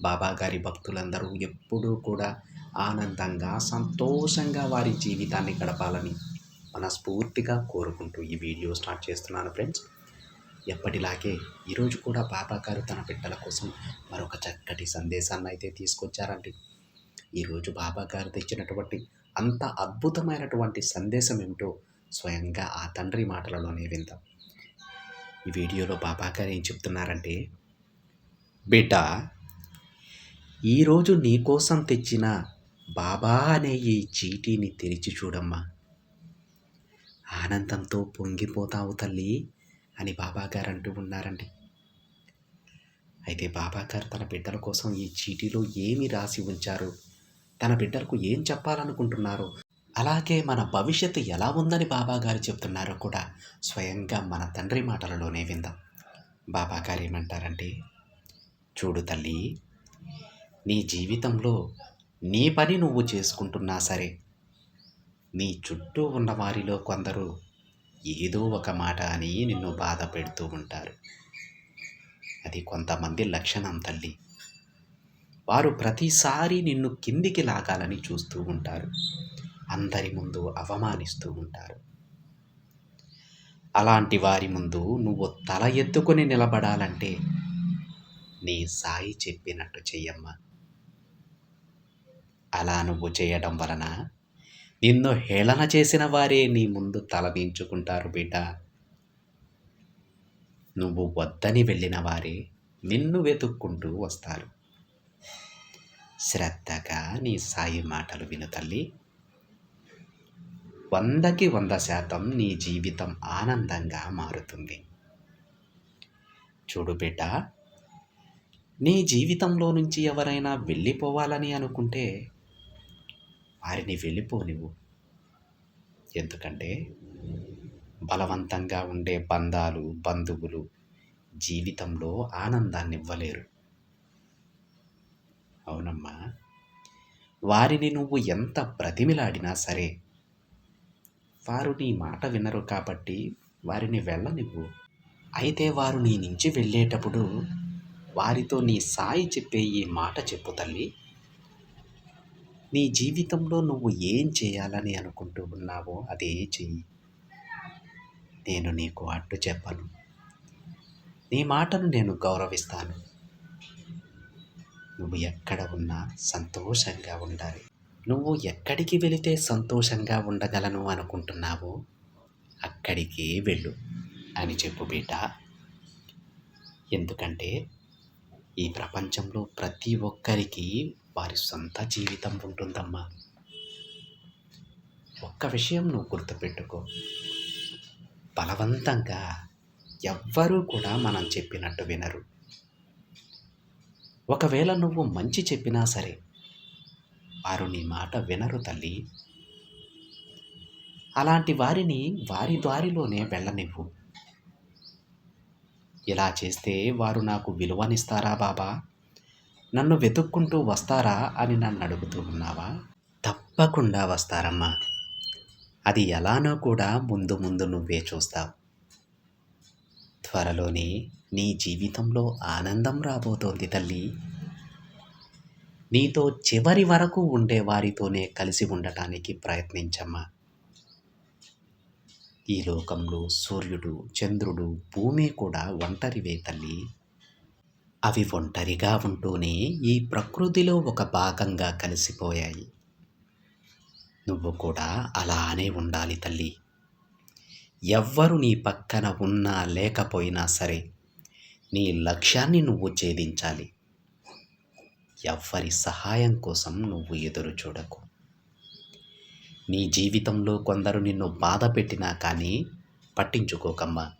బాబా గారి భక్తులందరూ ఎప్పుడూ కూడా ఆనందంగా సంతోషంగా వారి జీవితాన్ని గడపాలని మనస్ఫూర్తిగా కోరుకుంటూ ఈ వీడియో స్టార్ట్ చేస్తున్నాను ఫ్రెండ్స్. ఎప్పటిలాగే ఈరోజు కూడా బాబా గారు తన బిడ్డల కోసం మరొక చక్కటి సందేశాన్ని అయితే తీసుకొచ్చారండి. ఈరోజు బాబా గారు తెచ్చినటువంటి అంత అద్భుతమైనటువంటి సందేశం ఏమిటో స్వయంగా ఆ తండ్రి మాటలలోనే విందాం. ఈ వీడియోలో బాబా గారు ఏం చెప్తున్నారంటే బిడ్డ ఈరోజు నీకోసం తెచ్చిన బాబా అనే ఈ చీటీని తెరిచి చూడమ్మా. ఆనందంతో పొంగిపోతావు తల్లి అని బాబాగారు అంటూ ఉన్నారండి. అయితే బాబాగారు తన బిడ్డల కోసం ఈ చీటీలో ఏమి రాసి ఉంచారు? తన బిడ్డలకు ఏం చెప్పాలనుకుంటున్నారు? అలాగే మన భవిష్యత్తు ఎలా ఉందని బాబాగారు చెప్తున్నారో కూడా స్వయంగా మన తండ్రి మాటలలోనే విందాం. బాబాగారు ఏమంటారంటే చూడు తల్లి నీ జీవితంలో నీ పని నువ్వు చేసుకుంటున్నా సరే నీ చుట్టూ ఉన్న వారిలో కొందరు ఏదో ఒక మాట అని నిన్ను బాధ పెడుతూ ఉంటారు. అది కొంతమంది లక్షణం తల్లి. వారు ప్రతిసారి నిన్ను కిందికి లాగాలని చూస్తూ ఉంటారు. అందరి ముందు అవమానిస్తూ ఉంటారు. అలాంటి వారి ముందు నువ్వు తల ఎత్తుకొని నిలబడాలంటే నీ సాయి చెప్పినట్టు చెయ్యమ్మా. అలా నువ్వు చేయడం వలన నిన్ను హేళన చేసిన వారే నీ ముందు తలదించుకుంటారు బిడ్డ. నువ్వు వద్దని వెళ్ళిన వారే నిన్ను వెతుక్కుంటూ వస్తారు. శ్రద్ధగా నీ సాయి మాటలు విను తల్లి. వందకి వంద శాతం నీ జీవితం ఆనందంగా మారుతుంది. చూడు బిడ్డ నీ జీవితంలో నుంచి ఎవరైనా వెళ్ళిపోవాలని అనుకుంటే వారిని వెళ్ళిపోనివ్వు ఎందుకంటే బలవంతంగా ఉండే బంధాలు బంధువులు జీవితంలో ఆనందాన్ని ఇవ్వలేరు అవునమ్మా వారిని నువ్వు ఎంత బ్రతిమిలాడినా సరే వారు నీ మాట వినరు కాబట్టి వారిని వెళ్ళనివ్వు. అయితే వారు నీ నుంచి వెళ్ళేటప్పుడు వారితో నీ సాయి చెప్పే ఈ మాట చెప్పు తల్లి. నీ జీవితంలో నువ్వు ఏం చేయాలని అనుకుంటూ ఉన్నావో అదే చెయ్యి. నేను నీకు అడ్డు చెప్పను. నీ మాటను నేను గౌరవిస్తాను. నువ్వు ఎక్కడ ఉన్నా సంతోషంగా ఉండాలి. నువ్వు ఎక్కడికి వెళితే సంతోషంగా ఉండగలను అనుకుంటున్నావో అక్కడికే వెళ్ళు అని చెప్పు బిడ్డ ఎందుకంటే ఈ ప్రపంచంలో ప్రతి ఒక్కరికి వారి సొంత జీవితం ఉంటుందమ్మా. ఒక్క విషయం నువ్వు గుర్తుపెట్టుకో. బలవంతంగా ఎవ్వరూ కూడా మనం చెప్పినట్టు వినరు. ఒకవేళ నువ్వు మంచి చెప్పినా సరే వారు నీ మాట వినరు తల్లి. అలాంటి వారిని వారి దారిలోనే వెళ్ళనివ్వు. ఇలా చేస్తే వారు నాకు విలువనిస్తారా బాబా? నన్ను వెతుక్కుంటూ వస్తారా అని నన్ను అడుగుతూ ఉన్నావా? తప్పకుండా వస్తారమ్మా. అది ఎలానో కూడా ముందు ముందు నువ్వే చూస్తావు. త్వరలోనే నీ జీవితంలో ఆనందం రాబోతోంది తల్లి. నీతో చివరి వరకు ఉండే వారితోనే కలిసి ఉండటానికి ప్రయత్నించమ్మా. ఈ లోకంలో సూర్యుడు చంద్రుడు భూమి కూడా ఒంటరివే తల్లి. అవి ఒంటరిగా ఉంటూనే ఈ ప్రకృతిలో ఒక భాగంగా కలిసిపోయాయి. నువ్వు కూడా అలానే ఉండాలి తల్లి. ఎవ్వరు నీ పక్కన ఉన్నా లేకపోయినా సరే నీ లక్ష్యాన్ని నువ్వు ఛేదించాలి. ఎవ్వరి సహాయం కోసం నువ్వు ఎదురు చూడకు. నీ జీవితంలో కొందరు నిన్ను బాధ పెట్టినా కానీ పట్టించుకోకమ్మా.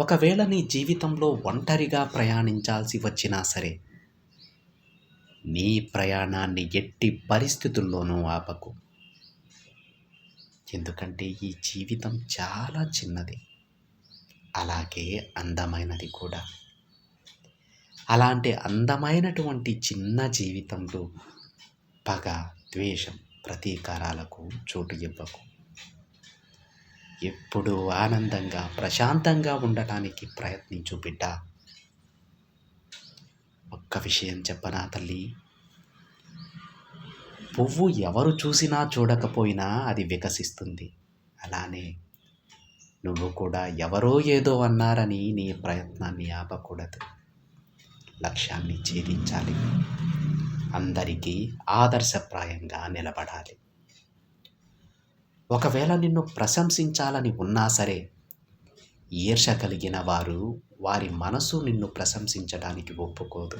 ఒకవేళ నీ జీవితంలో ఒంటరిగా ప్రయాణించాల్సి వచ్చినా సరే నీ ప్రయాణాన్ని ఎట్టి పరిస్థితుల్లోనూ ఆపకు. ఎందుకంటే ఈ జీవితం చాలా చిన్నది. అలాగే అందమైనది కూడా. అలాంటి అందమైనటువంటి చిన్న జీవితంలో పగ ద్వేషం ప్రతీకారాలకు చోటు ఇవ్వకు. ఎప్పుడూ ఆనందంగా ప్రశాంతంగా ఉండటానికి ప్రయత్నించు బిడ్డ. ఒక్క విషయం చెప్పనా తల్లి? పువ్వు ఎవరు చూసినా చూడకపోయినా అది వికసిస్తుంది. అలానే నువ్వు కూడా ఎవరో ఏదో అన్నారని నీ ప్రయత్నాన్ని ఆపకూడదు. లక్ష్యాన్ని ఛేదించాలి. అందరికీ ఆదర్శప్రాయంగా నిలబడాలి. ఒకవేళ నిన్ను ప్రశంసించాలని ఉన్నా సరే ఈర్ష కలిగిన వారు వారి మనసు నిన్ను ప్రశంసించడానికి ఒప్పుకోదు.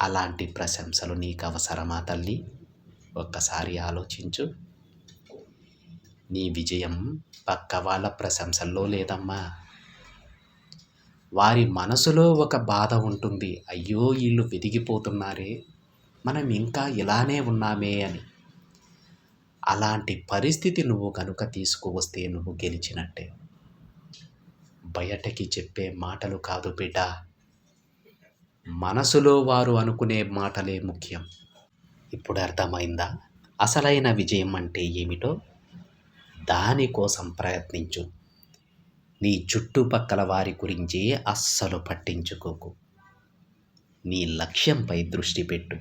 అలాంటి ప్రశంసలు నీకు అవసరమా తల్లి? ఒక్కసారి ఆలోచించు. నీ విజయం పక్క వాళ్ళ ప్రశంసల్లో లేదమ్మా. వారి మనసులో ఒక బాధ ఉంటుంది. అయ్యో వీళ్ళు వెదిగిపోతున్నారే. మనం ఇంకా ఇలానే ఉన్నామే అని. అలాంటి పరిస్థితి నువ్వు కనుక తీసుకువస్తే నువ్వు గెలిచినట్టే. బయటకి చెప్పే మాటలు కాదు బిడ్డ. మనసులో వారు అనుకునే మాటలే ముఖ్యం. ఇప్పుడు అర్థమైందా? అసలైన విజయం అంటే ఏమిటో? దానికోసం ప్రయత్నించు. నీ చుట్టుపక్కల వారి గురించి అస్సలు పట్టించుకోకు. నీ లక్ష్యంపై దృష్టి పెట్టు.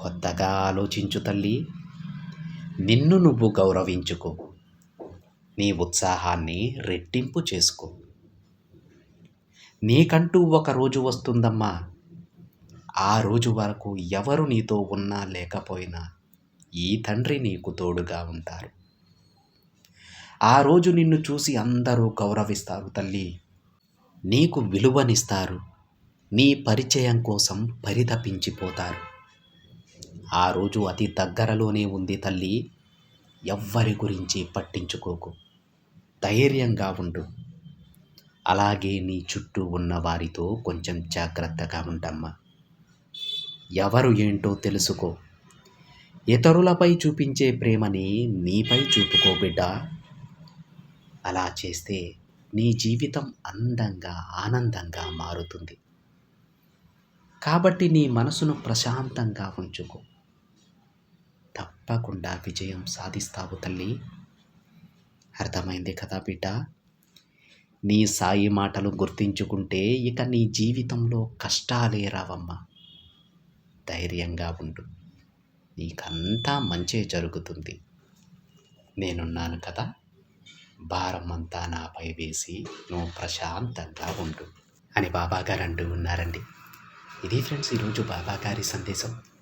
కొత్తగా ఆలోచించు తల్లి. నిన్ను నువ్వు గౌరవించుకో. నీ ఉత్సాహాన్ని రెట్టింపు చేసుకో. నీకంటూ ఒక రోజు వస్తుందమ్మా. ఆ రోజు వరకు ఎవరు నీతో ఉన్నా లేకపోయినా ఈ తండ్రి నీకు తోడుగా ఉంటారు. ఆ రోజు నిన్ను చూసి అందరూ గౌరవిస్తారు తల్లి. నీకు విలువనిస్తారు. నీ పరిచయం కోసం పరితపించిపోతారు. ఆ రోజు అతి దగ్గరలోనే ఉంది తల్లి. ఎవ్వరి గురించి పట్టించుకోకు. ధైర్యంగా ఉండు. అలాగే నీ చుట్టూ ఉన్న వారితో కొంచెం జాగ్రత్తగా ఉండమ్మా ఎవరు ఏంటో తెలుసుకో. ఇతరులపై చూపించే ప్రేమని నీపై చూపుకో బిడ్డ. అలా చేస్తే నీ జీవితం అందంగా ఆనందంగా మారుతుంది. కాబట్టి నీ మనసును ప్రశాంతంగా ఉంచుకో. తప్పకుండా విజయం సాధిస్తావు తల్లి. అర్థమైంది కదా బిడ్డ? నీ సాయి మాటలు గుర్తించుకుంటే ఇక నీ జీవితంలో కష్టాలే రావమ్మా. ధైర్యంగా ఉండు. నీకంతా మంచే జరుగుతుంది. నేనున్నాను కదా. భారం అంతా నాపై వేసి నువ్వు ప్రశాంతంగా ఉండు. అని బాబాగారు అంటూ ఉన్నారండి. ఇది ఫ్రెండ్స్ ఈరోజు బాబాగారి సందేశం.